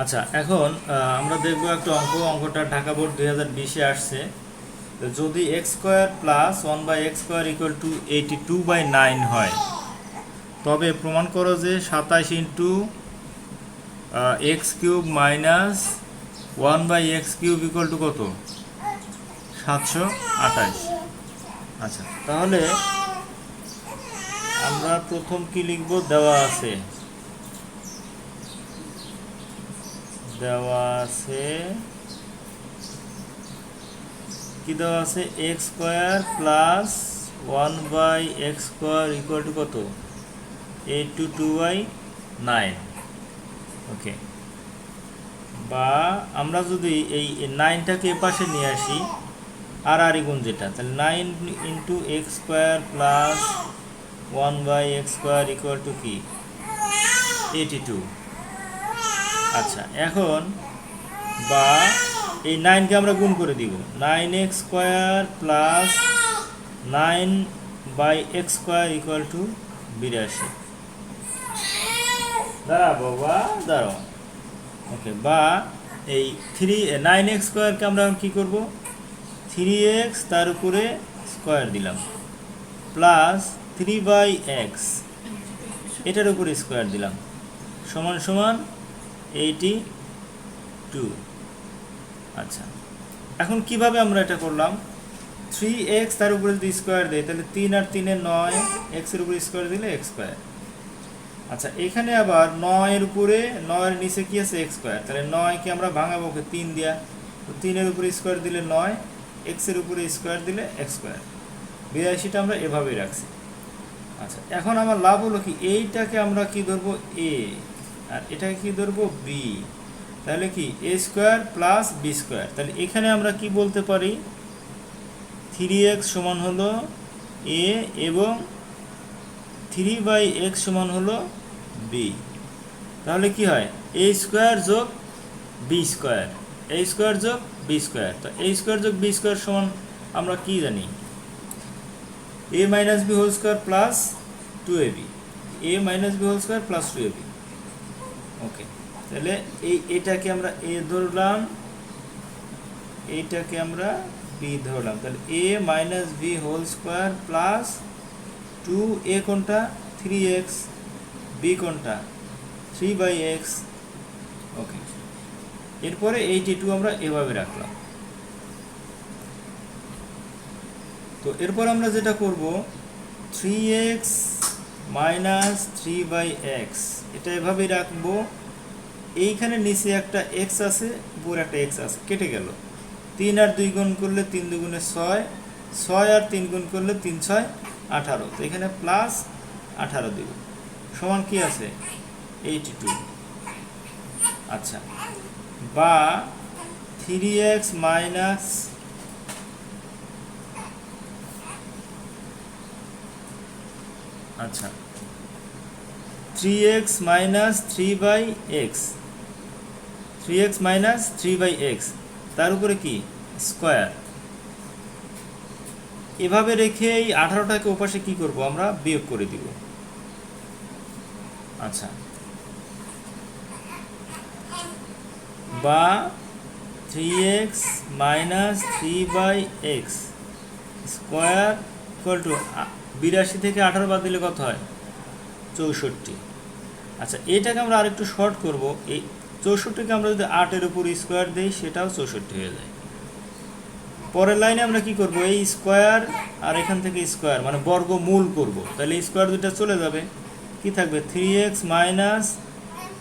আচ্ছা এখন আমরা দেখব একটা অঙ্ক। অঙ্কটা ঢাকা বোর্ড দুই হাজার বিশে আসছে। যদি x square plus one by x square equal to eighty two by nine হয়, তবে প্রমাণ করো যে সাতাশ into x cube minus one by x cube equal to কত? সাতশো আঠাশ। আচ্ছা তাহলে আমরা প্রথম কি লিখব? দেওয়া আছে। দেওয়া আছে, কি দেওয়া আছে? X square plus one by x square equal to কত? Eight two two by nine okay বা আমরা যদি এই নাইনটাকে এপাশে নিয়ে আসি, আর আর গুণ যেটা, তাহলে nine into x square plus one by x square equal to কি? এইটি টু আচ্ছা এখন বা এই নাইনকে আমরা গুণ করে দিব। Nine x square plus nine by x square equal to বিরাশি। দাঁড়া বাবা, দাঁড়াও। ওকে বা এই থ্রি নাইন এক্স স্কোয়ারকে আমরা এখন কী করব? থ্রি এক্স তার উপরে স্কোয়ার দিলাম। প্লাস থ্রি বাই এক্স এটার উপরে স্কোয়ার দিলাম। সমান সমান এইটি টু আচ্ছা। এখন কীভাবে আমরা এটা করলাম? থ্রি এক্স তার উপরে যদি স্কোয়ার দেয় তাহলে তিন আর তিনে নয় এক্সের উপরে স্কোয়ার দিলে এক্স স্কোয়ার আচ্ছা এখানে আবার নয়ের উপরে, নয়ের নিচে কি আছে? এক্স স্কোয়ার তাহলে নয়কে আমরা ভাঙাবো ওকে তিন দিয়া। তো তিনের উপরে স্কোয়ার দিলে নয় এক্সের উপরে স্কোয়ার দিলে এক্স স্কোয়ার বিরাশিটা আমরা এভাবেই রাখছি। আচ্ছা এখন আমার লাভ হলো কি? এইটাকে আমরা কি ধরবো? এ আর এটাকে কি ধরবো? বি তাহলে কি? A square plus B square তাহলে এখানে আমরা কি বলতে পারি? থ্রি এক্স সমান হলো এ এবং থ্রি বাই এক্স সমান হলো বি তাহলে কি হয়? এ স্কোয়ার যোগ বি স্কোয়ার এ স্কোয়ার যোগ বি স্কোয়ার তো এ স্কোয়ার যোগ বি স্কোয়ার সমান আমরা কি জানি? A minus B whole square plus two A B A minus B whole square plus two A B okay তাহলে এই, এটাকে আমরা এ ধরলাম এইটাকে আমরা বি ধরলাম। তাহলে A minus B whole square plus two A কোনটা? থ্রি এক্স বি কোনটা? থ্রি বাই এক্স ওকে এরপরে এইটি টু আমরা এভাবে রাখলাম। তো এরপর আমরা যেটা করব three x minus three by x এটা এভাবেই রাখব। এইখানে নিচে একটা এক্স আছে, উপরে একটা এক্স আছে, কেটে গেল। তিন আর দুই গুণ করলে তিন দুগুণে ছয় ছয় আর তিন গুণ করলে তিন ছয়, আঠারো। তো এখানে প্লাস আঠারো দিব সমান কি আছে? এইটি টু আচ্ছা। বা থ্রি এক্স মাইনাস আচ্ছা। Three x minus three by x three x minus three by x তার উপরে কি? স্কোয়ার এভাবে রেখে এই আঠারোটাকে ওপাশে কি করব আমরা? বিয়োগ করে দিব। আচ্ছা। বা three x minus three by x square equal to বিরাশি থেকে আঠারো বাদ দিলে কত হয়? চৌষট্টি। আচ্ছা এটাকে আমরা আরেকটু শর্ট করব। এই চৌষট্টিকে আমরা যদি আটের উপর স্কোয়ার দিই, সেটাও চৌষট্টি হয়ে যায়। পরের লাইনে আমরা কি করব? এই স্কোয়ার আর এখান থেকে স্কোয়ার মানে বর্গ মূল করব। তাহলে স্কোয়ার দুটা চলে যাবে। কি থাকবে? Three x minus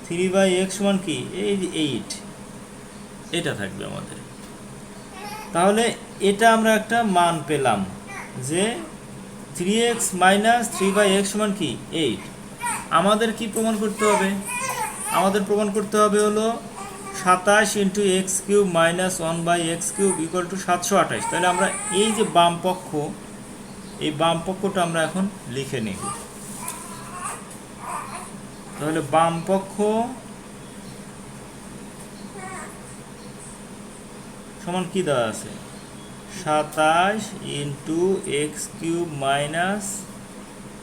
three by x one কি? এই এইট এটা থাকবে আমাদের। তাহলে এটা আমরা একটা মান পেলাম যে three x minus three by x one কি? এইট আমাদের কি প্রমাণ করতে হবে? আমাদের প্রমাণ করতে হবে হলো সাতাশ into x cube minus one by x cube equal to সাতশো আঠাশ। তাহলে আমরা এই যে বাম পক্ষ, এই বাম পক্ষটা আমরা এখন লিখে নিব তাহলে বাম পক্ষ সমান কি দেওয়া আছে? সাতাশ into x cube minus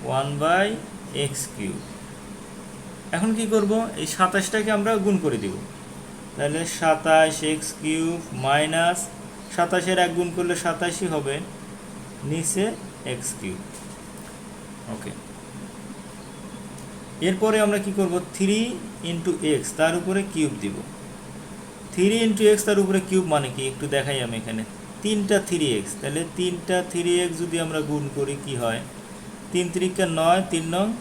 one by x cube এখন কি করব? এই সাতাশটাকে আমরা গুণ করে দিব। তাহলে সাতাশ এক্স কিউব মাইনাস সাতাশের এক গুণ করলে সাতাশই হবে নিচে এক্স কিউব। ওকে। এরপরে আমরা কি করব? থ্রি ইন্টু এক্স তার উপরে কিউব দিব। থ্রি ইন্টু এক্স তার উপরে কিউব মানে কি? একটু দেখাই আমি এখানে। তিনটা থ্রি এক্স। তাহলে তিনটা থ্রি এক্স যদি আমরা গুণ করি, কি হয়? তিন তিরিকা নয়, তিন নং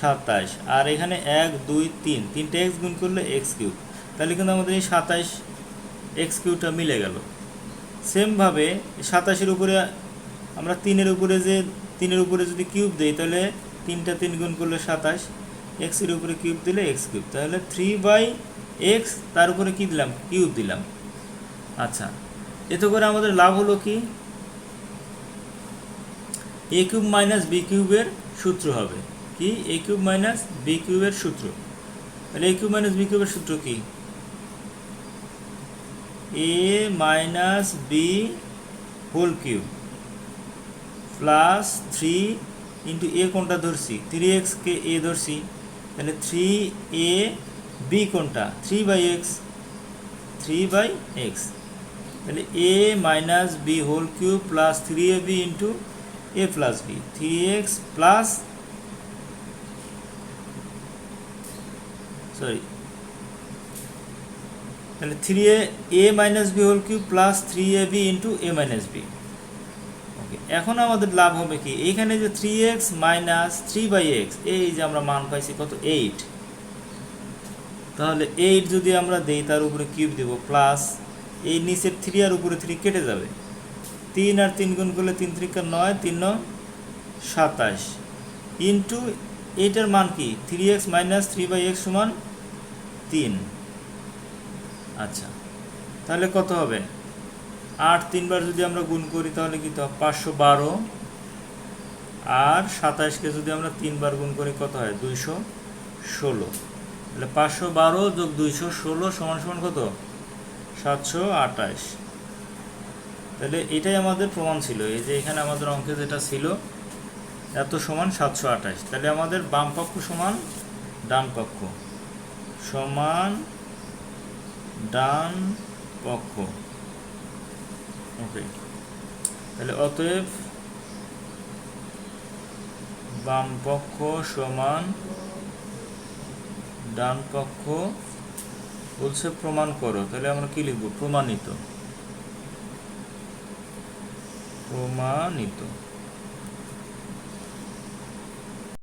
সাতাশ। আর এখানে এক, দুই, তিন। তিনটে এক্স গুণ করলে এক্স কিউব তাহলে কিন্তু আমাদের এই সাতাশ এক্স কিউবটা মিলে গেল। সেমভাবে সাতাশের উপরে আমরা তিনের উপরে যে, তিনের উপরে যদি কিউব দিই, তাহলে তিনটা তিন গুণ করলে সাতাশ। এক্সের উপরে কিউব দিলে এক্স কিউব তাহলে থ্রি বাই এক্স তার উপরে কী দিলাম? কিউব দিলাম। আচ্ছা এতে করে আমাদের লাভ হলো কি? এ কিউব মাইনাস বি কিউবের সূত্র হবে। কি? এ কিউব মাইনাস বি কিউবের সূত্র। তাহলে এ কিউব মাইনাস বি কিউবের সূত্র কি? A minus B whole cube plus three into A কোনটা ধরছি? থ্রি এক্সকে এ ধরছি। তাহলে থ্রি এ বি কোনটা? Three by x three by x তাহলে A minus B whole cube plus three A B into A plus B three x plus sorry তাহলে three A A minus B whole cube plus three A B into A minus B okay এখন আমাদের লাভ হবে কি? এখানে যে three x minus three by x এই যে আমরা মান পাইছি কত? এইট তাহলে এইট যদি আমরা দেই, তার উপরে কিউব দেব প্লাস এই নিচের থ্রি আর উপরে থ্রি কেটে যাবে। তিন আর তিন গুণ করলে তিন ত্রিকা নয়, তিন সাতাশ। ইন্টু এইটার মান কি? Three x minus three by x সমান তিন। আচ্ছা। তাহলে কত হবে? আট তিনবার যদি আমরা গুণ করি তাহলে কী হবে পাঁচশো বারো। আর সাতাশকে যদি আমরা তিনবার গুণ করি কত হয়? দুইশো ষোলো। তাহলে পাঁচশো বারো যোগ দুইশো ষোলো সমান সমান কত? সাতশো আটাশ তাহলে এটাই আমাদের প্রমাণ ছিল। এই যে এখানে আমাদের অঙ্কে যেটা ছিল এত সমান সাতশো আঠাশ। তাহলে আমাদের বাম পক্ষ সমান ডান পক্ষ। সমান ডান পক্ষ। ওকে তাহলে অতএব বাম পক্ষ সমান ডান পক্ষ বলছে প্রমাণ করো। তাহলে আমরা কি লিখব? প্রমাণিত। প্রমাণিত।